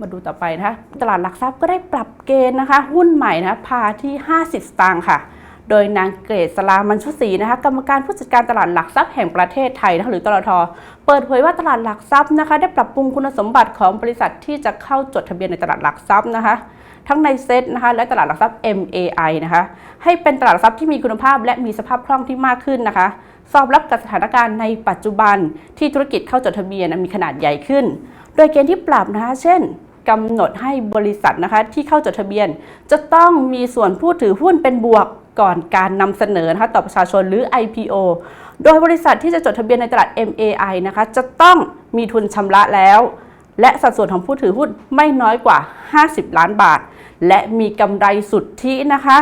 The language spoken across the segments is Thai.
มาดูต่อไปนะคะตลาดหลักทรัพย์ก็ได้ปรับเกณฑ์นะคะ หุ้นใหม่นะพาที่ 50 สตางค์ค่ะ โดยนางเกรดสลามันชุศรีนะคะ กรรมการผู้จัดการตลาดหลักทรัพย์แห่งประเทศไทยนะคะหรือตลทเปิดเผยว่าตลาดหลักทรัพย์นะคะ ได้ปรับปรุงคุณสมบัติของบริษัทที่จะเข้าจดทะเบียนในตลาดหลักทรัพย์นะคะทั้งในเซ็ตนะคะและตลาดหลักทรัพย์ MAI นะคะให้เป็นตลาดหลักทรัพย์ที่มีคุณภาพ และมีสภาพคล่องที่มากขึ้นนะคะสอบรับกับสถานการณ์ในปัจจุบันที่ธุรกิจเข้าจดทะเบียนมีขนาดใหญ่ขึ้น โดยเกณฑ์ที่ปรับนะคะเช่น กำหนดให้บริษัทนะคะที่เข้าจดทะเบียน จะต้องมีส่วนผู้ถือหุ้นเป็นบวกก่อนการนำเสนอนะคะต่อประชาชนหรือ IPO โดยบริษัทที่จะจดทะเบียนในตลาด MAI นะคะจะต้องมีทุนชำระแล้ว และสัดส่วนของผู้ถือหุ้นไม่น้อยกว่า 50 ล้านบาท และมีกำไรสุทธินะคะ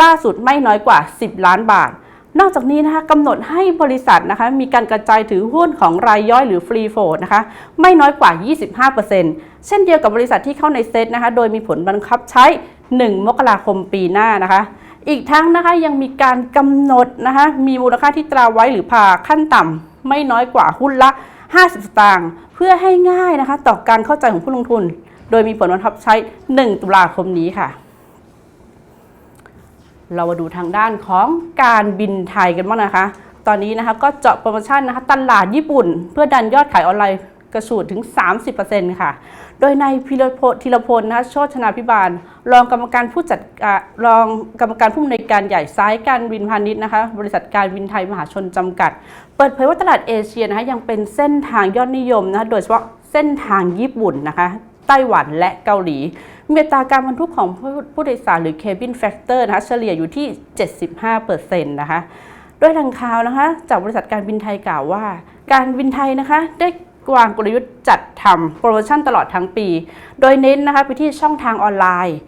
ล่าสุดไม่น้อยกว่า 10 ล้านบาท นอกจากนี้นะคะกำหนดให้บริษัทนะคะมีการกระจายถือหุ้นของรายย่อยหรือฟรีโฟลนะคะไม่น้อยกว่า 25%เช่นเดียวกับบริษัทที่เข้าในเซตนะคะโดยมีผลบังคับใช้ 1 มกราคมปีหน้านะคะ อีกทั้งนะคะยังมีการกำหนดนะคะมีมูลค่าที่ตราไว้หรือพาขั้นต่ำไม่น้อยกว่าหุ้นละ 50 สตางค์เพื่อให้ง่ายนะคะต่อการเข้าใจของผู้ลงทุน โดยมีผลบังคับใช้ 1 ตุลาคมนี้ค่ะ เรามาดูทางด้านของการบินไทยกันบ้างนะคะ ตอนนี้นะคะก็เจาะโปรโมชั่นนะคะตลาดญี่ปุ่น เพื่อดันยอดขายออนไลน์กระฉูดถึง 30%ค่ะ โดยในพิรพลธีรพลนะคะโชชนาพิบาล รองกรรมการผู้จัดการรองกรรมการผู้อำนวยการใหญ่ซ้ายการบินพาณิชย์นะคะ บริษัทการบินไทยมหาชนจำกัด เปิดเผยว่าตลาดเอเชียนะคะยังเป็นเส้นทางยอดนิยมนะคะโดยเฉพาะเส้นทางญี่ปุ่นนะคะ ไต้หวันและเกาหลี มีอัตราการบรรทุกของผู้ผู้โดยสารหรือ cabin factor นะคะเฉลี่ยอยู่ที่ 75%นะคะโดยทางข่าวนะคะ จากบริษัทการบินไทยกล่าวว่า การบินไทยนะคะได้วางกลยุทธ์จัดทำโปรโมชั่นตลอดทั้งปี โดยเน้นนะคะไปที่ช่องทางออนไลน์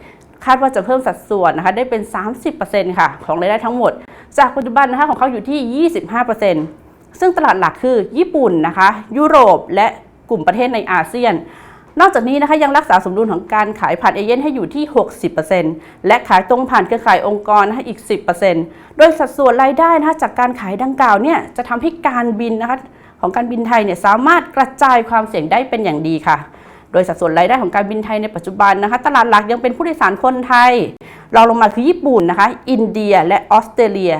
คาดว่าจะเพิ่มสัดส่วนนะคะได้เป็น 30%ค่ะของรายได้ทั้งหมด จากปัจจุบันนะคะของเขาอยู่ที่ 25%ซึ่งตลาดหลักคือญี่ปุ่นนะคะ ยุโรปและกลุ่มประเทศในอาเซียน นอกจากนี้นะคะยังรักษาสมดุลของการขายผ่านเอเย่นให้อยู่ที่ 60%และขายตรงผ่านเครือข่ายองค์กรนะคะอีก 10%โดยสัดส่วนรายได้นะคะจากการขายดังกล่าวเนี่ยจะทำให้การบินนะคะของการบินไทยเนี่ยสามารถกระจายความเสี่ยงได้เป็นอย่างดีค่ะ โดยสัดส่วนรายได้ของการบินไทยในปัจจุบันนะคะ ตลาดหลักยังเป็นผู้โดยสารคนไทยรองลงมาคือญี่ปุ่นนะคะ อินเดียและออสเตรเลีย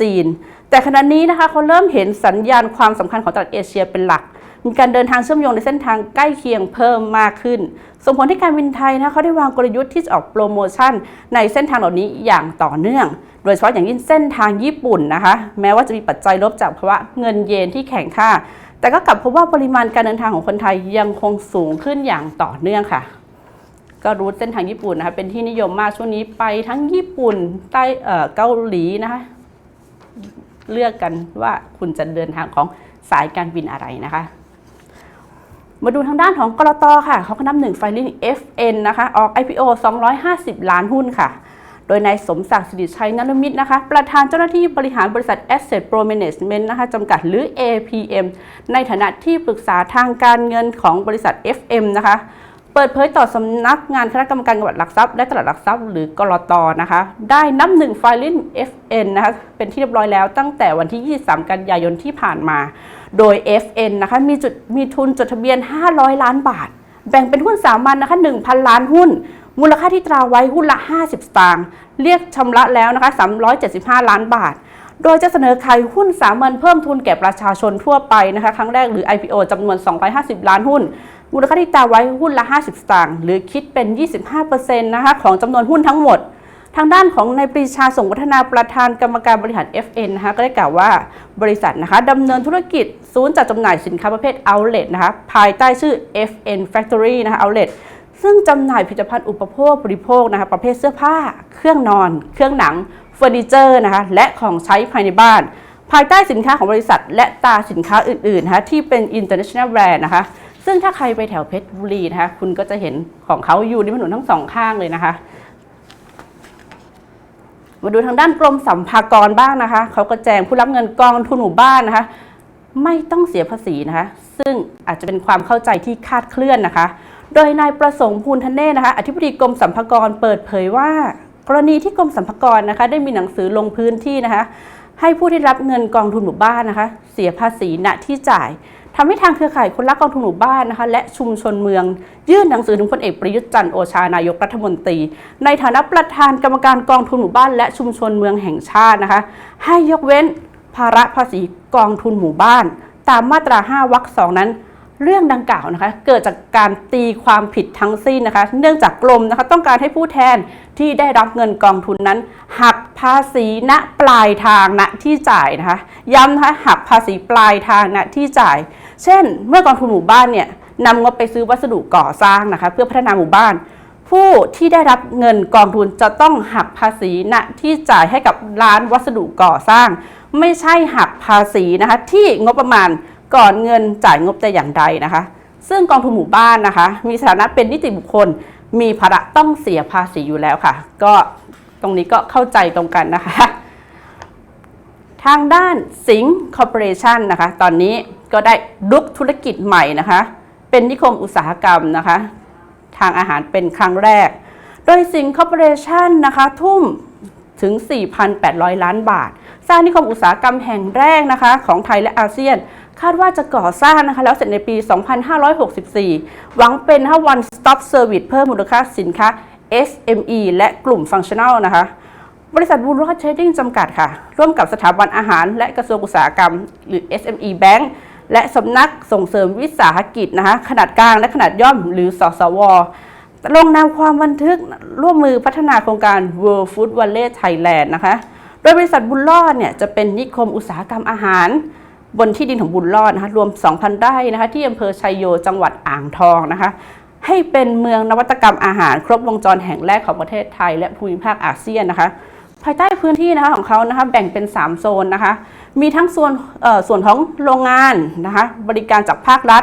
จีน แต่ขณะนี้นะคะเขาเริ่มเห็นสัญญาณความสำคัญของตลาดเอเชียเป็นหลัก มีการเดินทางเชื่อมโยงในเส้นทางใกล้เคียงเพิ่มมากขึ้น ส่งผลให้การบินไทยนะเขาได้วางกลยุทธ์ที่จะออกโปรโมชั่น ในเส้นทางเหล่านี้อย่างต่อเนื่อง โดยเฉพาะอย่างยิ่งเส้นทางญี่ปุ่นนะคะ แม้ว่าจะมีปัจจัยลบจากภาวะเงินเยนที่แข็งค่า แต่ก็กลับพบว่าปริมาณการเดินทางของคนไทยยังคงสูงขึ้นอย่างต่อเนื่องค่ะก็รูทเส้นทางญี่ปุ่นนะคะเป็นที่นิยมมากช่วงนี้ไปทั้งญี่ปุ่นใต้เออเกาหลีนะคะเลือกกันว่าคุณจะเดินทางของสายการบินอะไรนะคะ มาดูทางด้านของกรตค่ะเขาก็นำหนึ่งไฟลิ่ง FN นะคะออก IPO 250 ล้านหุ้นค่ะ โดยนายสมศักดิ์สิริชัยนรมิตรนะคะ ประธานเจ้าหน้าที่บริหารบริษัท Asset Pro Management นะคะจำกัดหรือ APM ในฐานะที่ปรึกษาทางการเงินของบริษัท FM นะคะเปิดเผยต่อสำนักงานคณะกรรมการกำกับหลักทรัพย์และตลาดหลักทรัพย์หรือกรตนะคะ ได้นับหนึ่งไฟลิ่ง FN นะคะเป็นที่เรียบร้อยแล้วตั้งแต่วันที่ 23 กันยายนที่ผ่านมา โดย FN นะคะมีจุดมีทุนจดทะเบียน 500 ล้านบาท แบ่งเป็นหุ้นสามัญนนะคะ1,000 ล้านหุ้น มูลค่าที่ตราไว้หุ้นละ 50 สตางค์เรียกชำระแล้วนะคะ375 ล้านบาท โดยจะเสนอขายหุ้นสามัญเพิ่มทุนแก่ประชาชนทั่วไปนะคะครั้งแรกหรือ IPO จำนวน 250 ล้านหุ้น มูลค่าที่ตราไว้หุ้นละ 50 สตางค์หรือคิดเป็น 25%นะคะของจำนวนหุ้นทั้งหมด ทางด้านของนายปรีชาส่งวัฒนาประธานกรรมการบริหาร FN นะคะก็ได้กล่าวว่าบริษัทนะคะดำเนินธุรกิจศูนย์จัดจำหน่ายสินค้าประเภท outlet นะคะภายใต้ชื่อ FN Factory นะคะ outlet ซึ่งจำหน่ายผลิตภัณฑ์อุปโภคบริโภคนะคะประเภทเสื้อผ้า เครื่องนอน เครื่องหนังเฟอร์นิเจอร์นะคะและของใช้ภายในบ้าน ภายใต้สินค้าของบริษัท และตาสินค้าอื่นๆนะคะที่เป็น international brand นะคะซึ่งถ้าใครไปแถวเพชรบุรีนะคะคุณก็จะเห็นของเขาอยู่ในถนนทั้งสองข้างเลยนะคะ มาดูทางด้านกรมสัมภากรบ้างนะคะเขาก็แจ้งผู้รับเงินกองทุนหมู่บ้านนะคะ ไม่ต้องเสียภาษีนะคะ ซึ่งอาจจะเป็นความเข้าใจที่คาดเคลื่อนนะคะ โดยนายประสงค์ภูลทนเนศนะคะ อธิบดีกรมสัมภากรเปิดเผยว่า กรณีที่กรมสัมภากรนะคะ ได้มีหนังสือลงพื้นที่นะคะ ให้ผู้ที่รับเงินกองทุนหมู่บ้านนะคะ เสียภาษีณที่จ่าย ทำให้ทางเครือข่ายคนรักกองทุนหมู่บ้านนะคะและชุมชนเมือง ยื่นหนังสือถึงพลเอกประยุทธ์จันทร์โอชานายกรัฐมนตรี ในฐานะประธานกรรมการกองทุนหมู่บ้าน และชุมชนเมืองแห่งชาตินะคะให้ยกเว้นภาระภาษีกองทุนหมู่บ้าน ตามมาตรา 5วรรคสองนั้น เรื่องดังกล่าวนะคะเกิดจากการตีความผิดทั้งสิ้นนะคะ เนื่องจากกรมนะคะต้องการให้ผู้แทนที่ได้รับเงินกองทุนนั้น หักภาษีณปลายทางณที่จ่ายนะคะย้ำนะคะหักภาษีปลายทางณที่จ่าย เช่น เมื่อกองทุนหมู่บ้านเนี่ยนำงบไปซื้อวัสดุก่อสร้างนะคะเพื่อพัฒนาหมู่บ้าน ผู้ที่ได้รับเงินกองทุนจะต้องหักภาษีณที่จ่ายให้กับร้านวัสดุก่อสร้าง ไม่ใช่หักภาษีนะคะที่งบประมาณก่อนเงินจ่ายงบแต่อย่างใดนะคะ ซึ่งกองทุนหมู่บ้านนะคะ มีสถานะเป็นนิติบุคคล มีภาระต้องเสียภาษีอยู่แล้วค่ะ ก็ตรงนี้ก็เข้าใจตรงกันนะคะ ทางด้านสิงห์คอร์ปอเรชันนะคะ ตอนนี้ ก็ได้ลุกธุรกิจใหม่นะคะ เป็นนิคมอุตสาหกรรมนะคะ ทางอาหารเป็นครั้งแรก โดยสิงห์คอร์ปอเรชันนะคะ ทุ่มถึง 4,800 ล้านบาท สร้างนิคมอุตสาหกรรมแห่งแรกนะคะ ของไทยและอาเซียน คาดว่าจะก่อสร้างนะคะ แล้วเสร็จในปี 2564 หวังเป็น one stop service เพิ่มมูลค่าสินค้า SME และกลุ่มฟังชั่น a ลนะคะ บริษัทบูรอดเทรดดิ้งจำกัดค่ะ ร่วมกับสถาบันอาหารและกระทรวงอุตสาหกรรม หรือ SME Bank และสำนักส่งเสริมวิสาหกิจนะคะขนาดกลางและขนาดย่อมหรือสสวลงนามความบันทึกร่วมมือพัฒนาโครงการ World Food Valley Thailand นะคะ โดยบริษัทบุญรอดเนี่ยจะเป็นนิคมอุตสาหกรรมอาหาร บนที่ดินของบุญรอดนะคะรวม 2,000 ไร่นะคะที่อำเภอชัยโยจังหวัดอ่างทองนะคะ ให้เป็นเมืองนวัตกรรมอาหาร ครบวงจรแห่งแรกของประเทศไทย และภูมิภาคอาเซียนนะคะ ภายใต้พื้นที่นะคะของเขานะคะแบ่งเป็น 3 โซนนะคะ มีทั้งส่วนเอ่อส่วนของโรงงานนะคะบริการจากภาครัฐ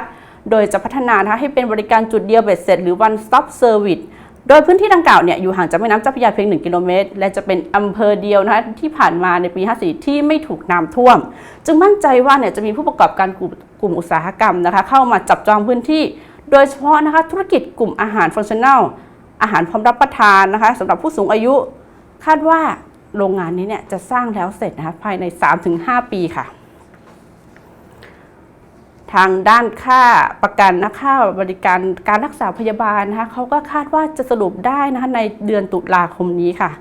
โดยจะพัฒนานะคะให้เป็นบริการจุดเดียวเบ็ดเสร็จหรือ one stop service โดยพื้นที่ดังกล่าวเนี่ยอยู่ห่างจากแม่น้ำเจ้าพระยาเพียง 1 กิโลเมตร และจะเป็นอำเภอเดียวนะคะที่ผ่านมาในปี 54 ที่ไม่ถูกน้ำท่วม จึงมั่นใจว่าเนี่ยจะมีผู้ประกอบการกลุ่มกลุ่มอุตสาหกรรมนะคะเข้ามาจับจองพื้นที่ โดยเฉพาะนะคะธุรกิจกลุ่มอาหารฟังชั่นแนลอาหารพร้อมรับประทานนะคะสำหรับผู้สูงอายุ คาดว่า โรงงานนี้เนี่ยจะสร้างแล้วเสร็จนะคะภายใน 3-5 ปีค่ะ ทางด้านค่าประกันนะค่าบริการการรักษาพยาบาลนะคะเขาก็คาดว่าจะสรุปได้นะคะในเดือนตุลาคมนี้ค่ะ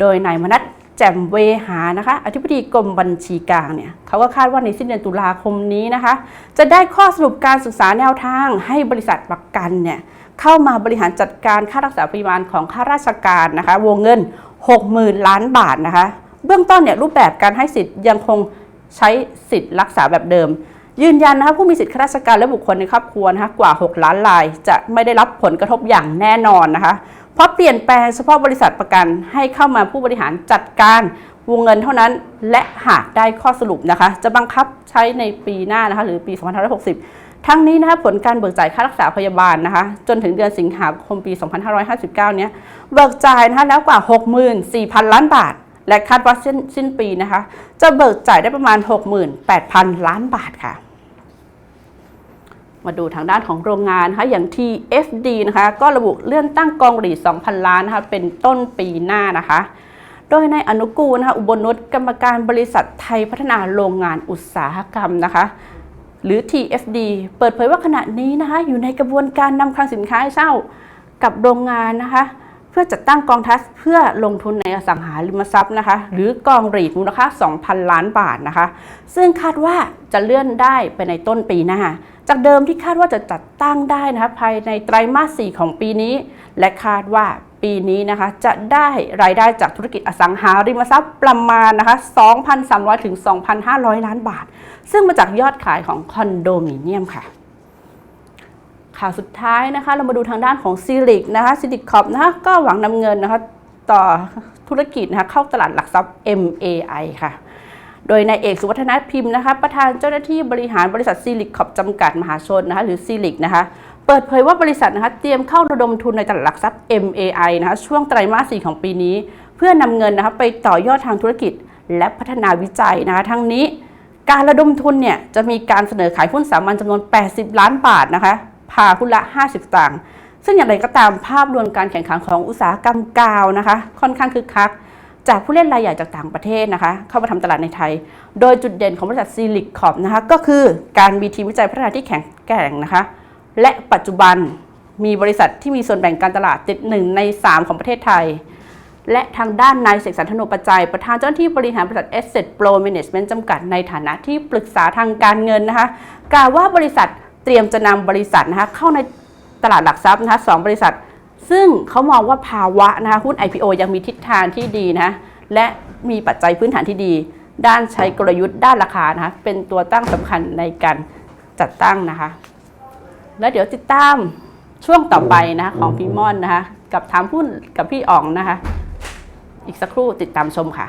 โดยนายมนัทแจ่มเวหานะคะอธิบดีกรมบัญชีกลางเนี่ยเขาก็คาดว่าในสิ้นเดือนตุลาคมนี้นะคะ จะได้ข้อสรุปการศึกษาแนวทางให้บริษัทประกันเนี่ย เข้ามาบริหารจัดการค่ารักษาพยาบาลของข้าราชการนะคะ วงเงิน 60,000 ล้านบาทนะคะ เบื้องต้นเนี่ยรูปแบบการให้สิทธิ์ยังคงใช้สิทธิ์รักษาแบบเดิม ยืนยันนะคะผู้มีสิทธิข้าราชการและบุคคลในครอบครัวนะคะกว่า 6 ล้านราย จะไม่ได้รับผลกระทบอย่างแน่นอนนะคะ เพราะเปลี่ยนแปลงเฉพาะบริษัทประกันให้เข้ามาผู้บริหารจัดการวงเงินเท่านั้นและหากได้ข้อสรุปนะคะ จะบังคับใช้ในปีหน้านะคะหรือปี 2560 ทั้งนี้นะคะผลการเบิกจ่ายค่ารักษาพยาบาลนะคะจนถึงเดือนสิงหาคมปี 2559 เนี้ยเบิกจ่ายนะคะแล้วกว่า 64,000 ล้านบาท และคาดว่าสิ้นสิ้นปีนะคะ จะเบิกจ่ายได้ประมาณ 68,000 ล้านบาทค่ะ มาดูทางด้านของโรงงานนะคะอย่าง TFD นะคะก็ระบุเลื่อนตั้งกองหลี2,000 ล้านนะคะเป็นต้นปีหน้านะคะโดยในอนุกูลนะคะอุบลนุชกรรมการบริษัทไทยพัฒนาโรงงานอุตสาหกรรมนะคะ หรือ TFD เปิดเผยว่าขณะนี้นะคะอยู่ในกระบวนการนำคลังสินค้าให้เช่ากับโรงงานนะคะเพื่อจัดตั้งกองทัพเพื่อลงทุนในอสังหาริมทรัพย์นะคะหรือกองหลีดมูลค่า 2,000 ล้านบาทนะคะ ซึ่งคาดว่าจะเลื่อนได้ไปในต้นปีหน้า จากเดิมที่คาดว่าจะจัดตั้งได้นะคะภายในไตรมาส 4 ของปีนี้ และคาดว่า ปีนี้นะคะจะได้รายได้จากธุรกิจอสังหาริมทรัพย์ประมาณนะคะ 2,300 ถึง 2,500 ล้านบาท ซึ่งมาจากยอดขายของคอนโดมิเนียมค่ะ ข่าวสุดท้ายนะคะ เรามาดูทางด้านของซิลิกนะคะซิลิกคอปนะคะก็หวังนำเงินนะคะต่อธุรกิจนะคะเข้าตลาดหลักทรัพย์ MAI ค่ะโดยนายเอกสุวัฒนพิมพ์นะคะประธานเจ้าหน้าที่บริหารบริษัทซีลิกคอปจำกัดมหาชนนะคะหรือซีลิกนะคะ เปิดเผยว่าบริษัทนะคะเตรียมเข้าระดมทุนในตลาดหลักทรัพย์ MAI นะคะช่วงไตรมาส 4 ของปีนี้ เพื่อนำเงินนะคะไปต่อยอดทางธุรกิจ และพัฒนาวิจัยนะคะทั้งนี้ การระดมทุนเนี่ยจะมีการเสนอขายหุ้นสามัญจำนวน 80 ล้านบาทนะคะพาหุ้นละ 50สตางซึ่งอย่างไรก็ตามภาพรวมการแข่งขันของอุตสาหกรรมกาวนะคะ ค่อนข้างคึกคัก จากผู้เล่นรายใหญ่จากต่างประเทศนะคะ เข้ามาทำตลาดในไทย โดยจุดเด่นของบริษัทซีลิคคอปนะคะก็คือการมีทีมวิจัยพัฒนาที่แข็งแกร่งนะคะ และปัจจุบันมีบริษัทที่มีส่วนแบ่งการตลาดติดหนึ่งใน 3 ของประเทศไทย และทางด้านนายเสกสรรธนูปัจจัย ประธานเจ้าหน้าที่บริหารบริษัท Asset Pro Management จำกัดในฐานะที่ปรึกษาทางการเงินนะคะกล่าวว่าบริษัทเตรียมจะนำบริษัทนะคะเข้าในตลาดหลักทรัพย์นะคะสองบริษัท ซึ่งเขามองว่าภาวะนะคะหุ้น IPO ยังมีทิศทางที่ดีนะและมีปัจจัยพื้นฐานที่ดี ด้านใช้กลยุทธ์ด้านราคานะคะเป็นตัวตั้งสำคัญในการจัดตั้งนะคะ แล้วเดี๋ยวติดตามช่วงต่อไปนะคะของพี่ม่อนนะคะ กับถามหุ้นกับพี่อ๋องนะคะ อีกสักครู่ติดตามชมค่ะ